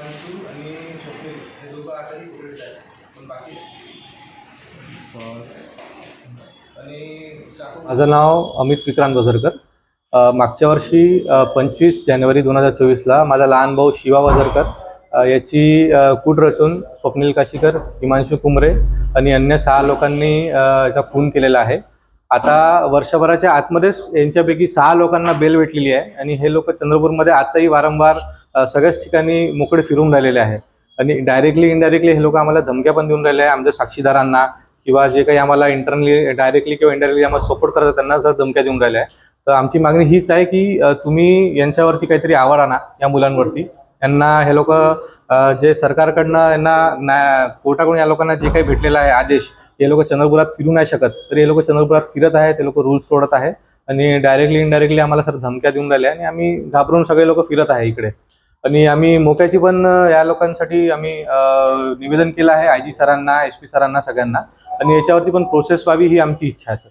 आणि स्वप्नील हे दोघं आहेत पण बाकी आणि माझं नाव अमित विक्रांत वझरकर मागच्या वर्षी पंचवीस जानेवारी दोन हजार चोवीसला माझा लहान भाऊ शिवा वझरकर याची अ, कूट रचून स्वप्नील काशीकर हिमांशू कुमरे आणि अन्य सहा लोकांनी याचा खून केलेला आहे. आता वर्षभराच्या आतमध्येच यांच्यापैकी सहा लोकांना बेल भेटलेली आहे. आणि हे लोक चंद्रपूरमध्ये आताही वारंवार सगळ्याच ठिकाणी मोकळे फिरून राहिलेले आहे. आणि डायरेक्टली इनडायरेक्टली हे लोक आम्हाला धमक्या पण देऊन राहिले आहे. आमच्या साक्षीदारांना किंवा जे काही आम्हाला इंटरनली डायरेक्टली किंवा इनडायरेक्टली आम्हाला सपोर्ट करतात त्यांना जर धमक्या देऊन राहिल्या आहे. तर आमची मागणी हीच आहे की तुम्ही यांच्यावरती काहीतरी आवार आणा या मुलांवरती. यांना हे लोक जे सरकारकडनं यांना न्याय कोर्टाकडून या लोकांना जे काही भेटलेलं आहे आदेश हे लोक चंद्रपुरात फिरू नाही शकत. तर हे लोक चंद्रपुरात फिरत आहे ते लोक रूल्स तोडत आहे आणि डायरेक्टली इनडायरेक्टली आम्हाला सर धमक्या देऊन राहिल्या आणि आम्ही घाबरून सगळे लोक फिरत आहे इकडे. आणि आम्ही मोक्याची पण या लोकांसाठी आम्ही निवेदन केलं आहे आय जी सरांना एस पी सरांना सगळ्यांना. आणि याच्यावरती पण प्रोसेस व्हावी ही आमची इच्छा आहे सर.